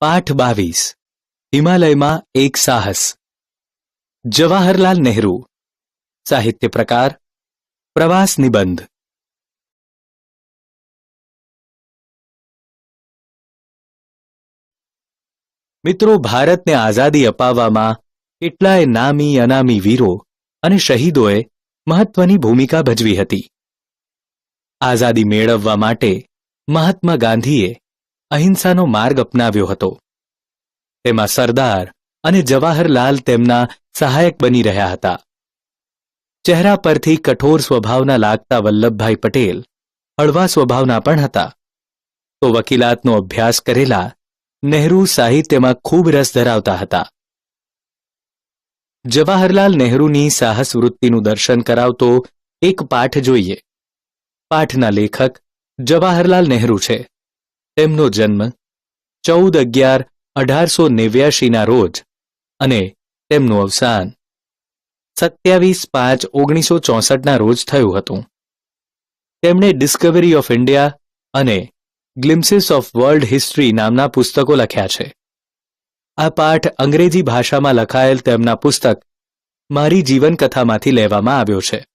પાઠ બાવીસ. હિમાલયમાં એક સાહસ. જવાહરલાલ નહેરુ. સાહિત્ય પ્રકાર. પ્રવાસ નિબંધ. મિત્રો, ભારતને આઝાદી અપાવવામાં કેટલાય નામી, અનામી વીરો અને શહીદોએ મહત્વની ભૂમિકા ભજવી હતી. આઝાદી મેળવવા માટે મહાત્મા ગાંધીએ અહિંસાનો માર્ગ અપનાવ્યો હતો. તેમાં સરદાર અને જવાહરલાલ તેમના સહાયક બની રહ્યા હતા. ચહેરા પરથી કઠોર સ્વભાવના લાગતા વલ્લભભાઈ પટેલ હળવા સ્વભાવના પણ હતા. તો વકીલાતનો અભ્યાસ કરેલા નહેરુ સાહિત્યમાં ખૂબ રસ ધરાવતા હતા. જવાહરલાલ નહેરુની સાહસ વૃત્તિનું દર્શન કરાવતો એક પાઠ જોઈએ. પાઠના લેખક જવાહરલાલ નહેરુ છે. તેમનો જન્મ ચૌદ અગિયાર અઢારસો નેવ્યાશીના રોજ અને તેમનું અવસાન સત્યાવીસ પાંચ ઓગણીસો ચોસઠના રોજ થયું હતું. તેમણે ડિસ્કવરી ઓફ ઇન્ડિયા અને ગ્લિમ્સિસ ઓફ વર્લ્ડ હિસ્ટ્રી નામના પુસ્તકો લખ્યા છે. આ પાઠ અંગ્રેજી ભાષામાં લખાયેલ તેમના પુસ્તક મારી જીવનકથામાંથી લેવામાં આવ્યો છે.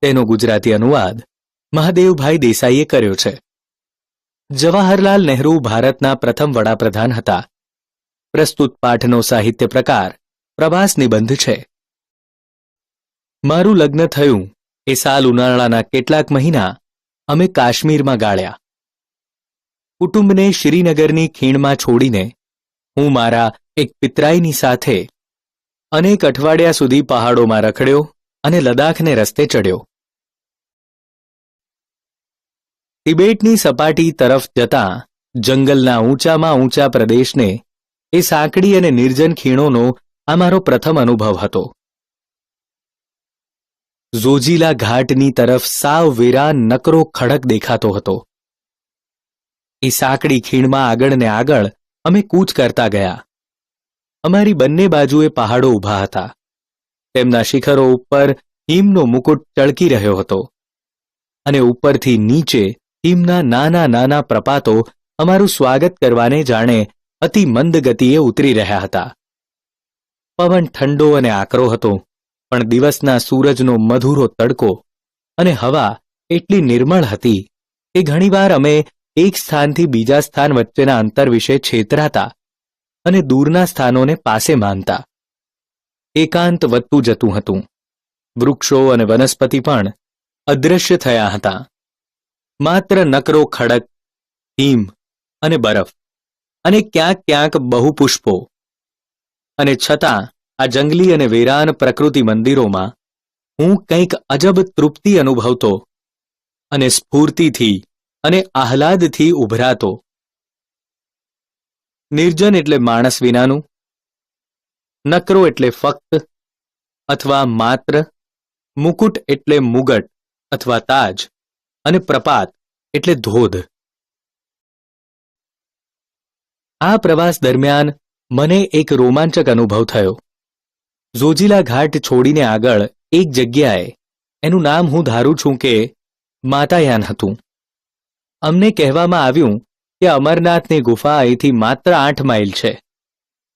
તેનો ગુજરાતી અનુવાદ મહાદેવભાઈ દેસાઈએ કર્યો છે. જવાહરલાલ નહેરુ ભારતના પ્રથમ વડાપ્રધાન હતા. પ્રસ્તુત પાઠનો સાહિત્ય પ્રકાર પ્રવાસ નિબંધ છે. મારું લગ્ન થયું એ સાલ ઉનાળાના કેટલાક મહિના અમે કાશ્મીરમાં ગાળ્યા. કુટુંબને શ્રીનગરની ખીણમાં છોડીને હું મારા એક પિતરાઈની સાથે અનેક અઠવાડિયા સુધી પહાડોમાં રખડ્યો અને લદાખને રસ્તે ચડ્યો. તિબેટની સપાટી તરફ જતા જંગલના ઊંચામાં ઊંચા પ્રદેશને એ સાંકડી અને નિર્જન ખીણોનો આ મારો પ્રથમ અનુભવ હતો. ઝોજીલા ઘાટની તરફ સાવ વેરાન નકરો ખડક દેખાતો હતો. એ સાંકડી ખીણમાં આગળ ને આગળ અમે કૂચ કરતા ગયા. અમારી બંને બાજુએ પહાડો ઊભા હતા. તેમના શિખરો ઉપર હિમનો મુકુટ ચળકી રહ્યો હતો. અને ઉપરથી નીચે હિમના નાના નાના પ્રપાતો અમારું સ્વાગત કરવાને જાણે અતિ મંદ ગતિએ ઉતરી રહ્યા હતા. પવન ઠંડો અને આકરો હતો, પણ દિવસના સૂરજનો મધુરો તડકો અને હવા એટલી નિર્મળ હતી કે ઘણીવાર અમે એક સ્થાનથી બીજા સ્થાન વચ્ચેના અંતર વિશે છેતરાતા અને દૂરના સ્થાનોને પાસે માનતા. એકાંત વધતું જતું હતું. વૃક્ષો અને વનસ્પતિ પણ અદૃશ્ય થયા હતા. માત્ર નકરો ખડક, હિમ અને બરફ અને ક્યાંક ક્યાંક બહુ પુષ્પો અને છતાં આ જંગલી અને વેરાન પ્રકૃતિ મંદિરોમાં હું કંઈક અજબ તૃપ્તિ અનુભવતો અને સ્ફૂર્તિથી અને આહલાદથી ઉભરાતો. નિર્જન એટલે માણસ વિનાનું, નકરો એટલે ફક્ત અથવા માત્ર, મુકુટ એટલે મુગટ અથવા તાજ. અને પ્રપાત, એટલે ધોધ. આ પ્રવાસ દરમિયાન મને એક રોમાંચક અનુભવ થયો. ઝોજીલા ઘાટ છોડીને આગળ એક જગ્યાએ, એનું નામ હું ધારું છું કે માતાયાન હતું. અમને કહેવામાં આવ્યું કે અમરનાથની ગુફા અહીંથી માત્ર આઠ માઇલ છે.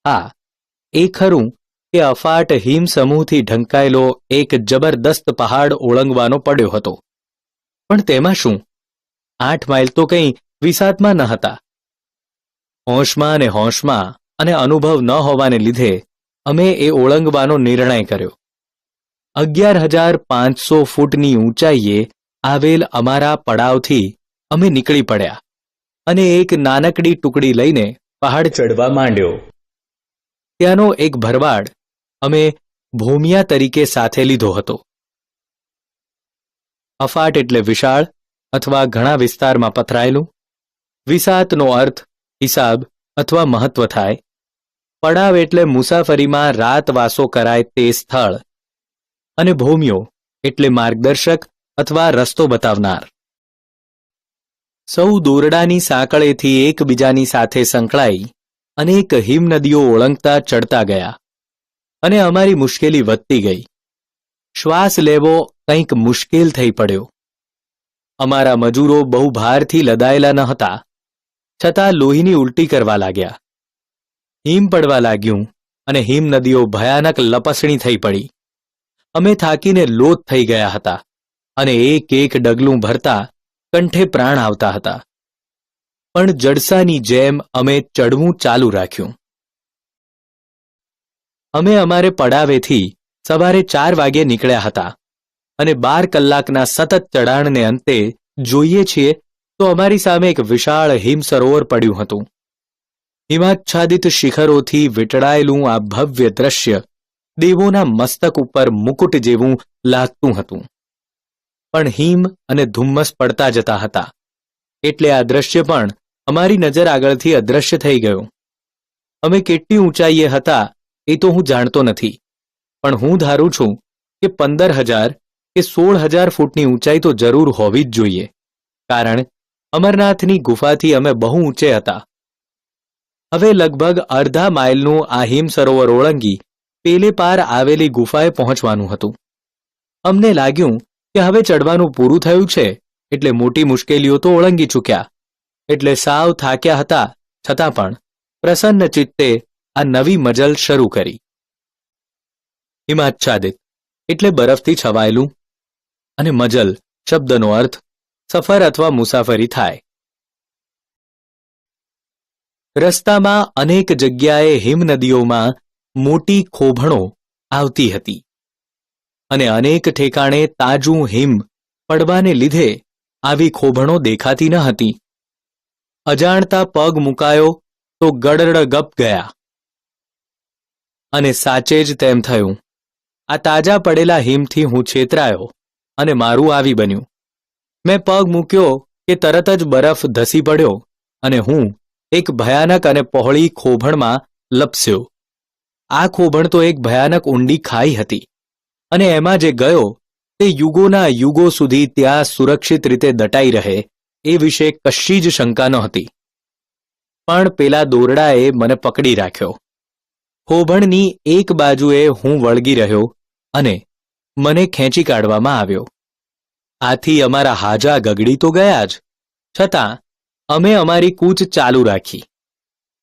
હા, એ ખરું કે અફાટ હિમ સમૂહથી ઢંકાયેલો એક જબરદસ્ત પહાડ ઓળંગવાનો પડ્યો હતો. પણ તેમાં શું? આઠ માઇલ તો કંઈ વિસાતમાં ન હતા. હોંશમાં અને હોંશમાં અને અનુભવ ન હોવાને લીધે અમે એ ઓળંગવાનો નિર્ણય કર્યો. અગિયાર હજાર પાંચસો ફૂટની ઊંચાઈએ આવેલ અમારા પડાવથી અમે નીકળી પડ્યા અને એક નાનકડી ટુકડી લઈને પહાડ ચડવા માંડ્યો. ત્યાંનો એક ભરવાડ અમે ભૂમિયા તરીકે સાથે લીધો હતો. અફાટ એટલે વિશાળ અથવા ઘણા વિસ્તારમાં પથરાયેલું. વિસાતનો અર્થ હિસાબ અથવા મહત્વ થાય. પડાવ એટલે મુસાફરીમાં રાતવાસો કરાય તે સ્થળ. અને ભૂમિઓ એટલે માર્ગદર્શક અથવા રસ્તો બતાવનાર. સૌ દોરડાની સાંકળેથી એકબીજાની સાથે સંકળાઈ અનેક હિમનદીઓ ઓળંગતા ચડતા ગયા. અને અમારી મુશ્કેલી વધતી ગઈ. શ્વાસ લેવો કંઈક મુશ્કેલ થઈ પડ્યો. અમારા મજૂરો બહુ ભારથી લદાયેલા ન હતા. છતાં લોહીની ઉલટી કરવા લાગ્યા. હિમ પડવા લાગ્યું અને હિમ નદીઓ ભયાનક લપસણી થઈ પડી. અમે થાકીને લોથ થઈ ગયા હતા અને એક એક ડગલું ભરતા કંઠે પ્રાણ આવતા હતા. પણ જડસાની જેમ અમે ચડવું ચાલુ રાખ્યું. અમે અમારે પડાવેથી સવારે ચાર વાગે નીકળ્યા હતા. અને બાર કલાકના સતત ચઢાણને અંતે જોઈએ છીએ તો અમારી સામે એક વિશાળ હિમ સરોવર પડ્યું હતું. હિમાચ્છાદિત શિખરોથી વીંટળાયેલું આ ભવ્ય દ્રશ્ય દેવોના મસ્તક ઉપર મુકુટ જેવું લાગતું હતું. પણ હિમ અને ધુમ્મસ પડતા જતા હતા. એટલે આ દ્રશ્ય પણ અમારી નજર આગળથી અદ્રશ્ય થઈ ગયું. અમે કેટલી ઊંચાઈએ હતા એ તો હું જાણતો નથી. પણ હું ધારું છું કે પંદર હજાર કે સોળ હજાર ફૂટની ઊંચાઈ તો જરૂર હોવી જ જોઈએ. કારણ અમરનાથની ગુફાથી અમે બહુ ઊંચે હતા. હવે લગભગ અડધા માઇલનું આ હિમ સરોવર ઓળંગી પેલે પાર આવેલી ગુફાએ પહોંચવાનું હતું. અમને લાગ્યું કે હવે ચડવાનું પૂરું થયું છે, એટલે મોટી મુશ્કેલીઓ તો ઓળંગી ચૂક્યા. એટલે સાવ થાક્યા હતા, છતાં પણ પ્રસન્ન ચિત્તે આ નવી મજલ શરૂ કરી. હિમાચ્છાદિત, એટલે બરફથી છવાયેલું અને મજલ શબ્દનો અર્થ સફર અથવા મુસાફરી થાય. રસ્તામાં અનેક જગ્યાએ હિમનદીઓમાં મોટી ખોભણો આવતી હતી અને અનેક ઠેકાણે તાજું હિમ પડવાને લીધે આવી ખોભણો દેખાતી ન હતી. અજાણતા પગ મુકાયો તો ગડડ ગપ ગયા. અને સાચે જ તેમ થયું. આ તાજા પડેલા હિમથી હું છેતરાયો. અને મારું આવી બન્યું. મેં પગ મૂક્યો કે તરત જ બરફ ધસી પડ્યો અને હું એક ભયાનક અને પહોળી ખોભણમાં લપસ્યો. આ ખોભણ તો એક ભયાનક ઊંડી ખાઈ હતી અને એમાં જે ગયો તે યુગોના યુગો સુધી ત્યાં સુરક્ષિત રીતે દટાઈ રહે એ વિશે કશી જ શંકા નહોતી. પણ પેલા દોરડાએ મને પકડી રાખ્યો. ખોભણની એક બાજુએ હું વળગી રહ્યો અને મને ખેંચી કાઢવામાં આવ્યો. આથી અમારા હાજા ગગડી તો ગયા જ. છતાં, અમે અમારી કૂચ ચાલુ રાખી.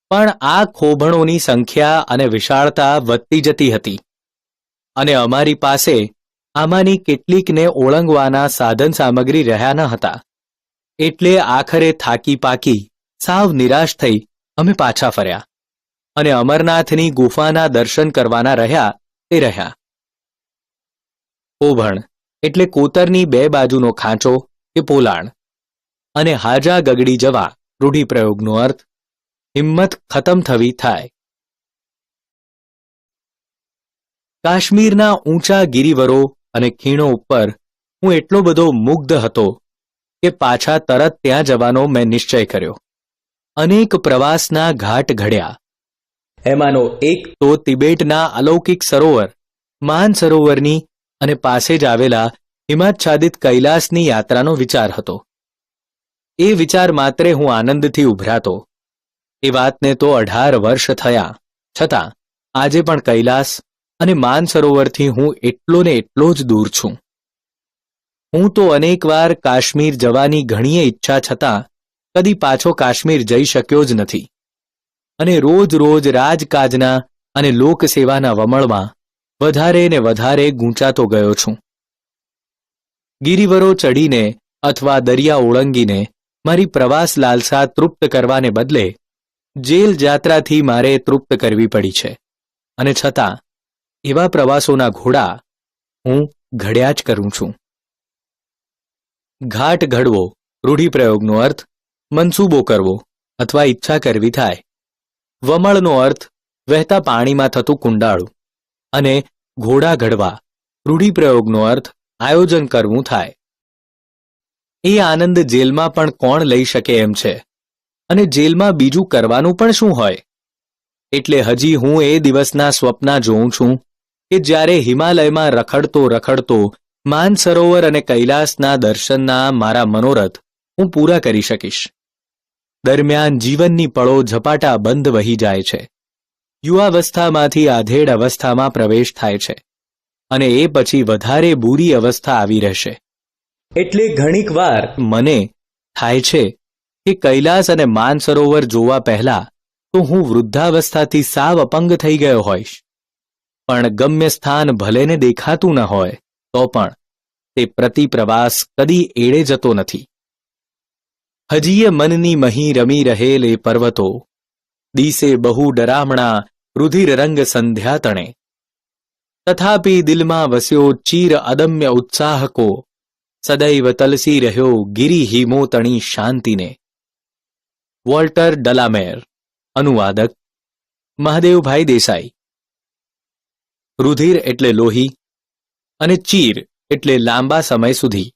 પણ આ ખોભણોની સંખ્યા અને વિશાળતા વધતી જતી હતી. અને અમારી પાસે આમાંની કેટલીકને ઓળંગવાના સાધન સામગ્રી રહ્યા ન હતા. એટલે આખરે થાકી પાકી, સાવ નિરાશ થઈ, અમે પાછા ફર્યા. અને અમરનાથની ગુફાના દર્શન કરવાના રહ્યા તે રહ્યા. ઓભણ એટલે કોતરની બે બાજુનો ખાંચો કે પોલાણ. અને હાજા ગગડી જવા રૂઢિપ્રયોગનો અર્થ, હિંમત ખતમ થવી થાય. કાશ્મીરના ઊંચા ગિરિવરો અને ખીણો ઉપર હું એટલો બધો મુગ્ધ હતો કે પાછા તરત ત્યાં જવાનો મેં નિશ્ચય કર્યો. અનેક પ્રવાસના ઘાટ ઘડ્યા. એમાંનો એક તો તિબેટના અલૌકિક સરોવર, માન સરોવરની અને પાસે જ આવેલા હિમાચ્છાદિત કૈલાસની યાત્રાનો વિચાર હતો. એ વિચાર માત્રે હું આનંદથી ઉભરાતો. એ વાતને તો અઢાર વર્ષ થયા. છતાં, આજે પણ કૈલાસ અને માનસરોવરથી હું એટલો ને એટલો જ દૂર છું. હું તો અનેકવાર કાશ્મીર જવાની ઘણીય ઈચ્છા છતાં કદી પાછો કાશ્મીર જઈ શક્યો જ નથી. અને રોજ રોજ રાજકાજના અને લોકસેવાના વમળમાં વધારે ને વધારે ગૂંચાતો ગયો છું. ગિરિવરો ચડીને અથવા દરિયા ઓળંગીને મારી પ્રવાસ લાલસા તૃપ્ત કરવાને બદલે જેલ જાત્રાથી મારે તૃપ્ત કરવી પડી છે. અને છતાં, એવા પ્રવાસોના ઘોડા હું ઘડ્યા જ કરું છું. ઘાટ ઘડવો, રૂઢિપ્રયોગનો અર્થ, મનસૂબો કરવો અથવા ઈચ્છા કરવી થાય. વમળનો અર્થ, વહેતા પાણીમાં થતું કુંડાળું. અને ઘોડા ઘડવા. રૂઢિપ્રયોગનો અર્થ, આયોજન કરવું થાય. એ આનંદ જેલમાં પણ કોણ લઈ શકે એમ છે? અને જેલમાં બીજું કરવાનું પણ શું હોય? એટલે હજી હું એ દિવસના સ્વપ્ના જોઉં છું કે જ્યારે હિમાલયમાં રખડતો રખડતો માનસરોવર અને કૈલાસના દર્શનના મારા મનોરથ હું પૂરા કરી શકીશ. દરમિયાન જીવનની પળો ઝપાટા બંધ વહી જાય છે. યુવાવસ્થામાંથી આધેડ અવસ્થામાં પ્રવેશ થાય છે અને એ પછી વધારે બુરી અવસ્થા આવી રહેશે. એટલે ઘણીક વાર મને થાય છે કે કૈલાસ અને માનસરોવર જોવા પહેલા તો હું વૃદ્ધાવસ્થાથી સાવ અપંગ થઈ ગયો હોઈશ. પણ ગમ્ય સ્થાન ભલેને દેખાતું ન હોય, તો પણ તે પ્રતિપ્રવાસ કદી એળે જતો નથી. હજીએ મનની મહી રમી રહેલ એ પર્વતો દિવસે બહુ ડરામણા રુધિર રંગ સંધ્યા તણે તથાપિ દિલમાં વસ્યો ચીર અદમ્ય ઉત્સાહ કો સદૈવ તલસી રહ્યો ગિરી હિમો શાંતિને. Walter de la Mare. અનુવાદક. Mahadevbhai Desai. રુધિર એટલે લોહી અને ચીર એટલે લાંબા સમય સુધી.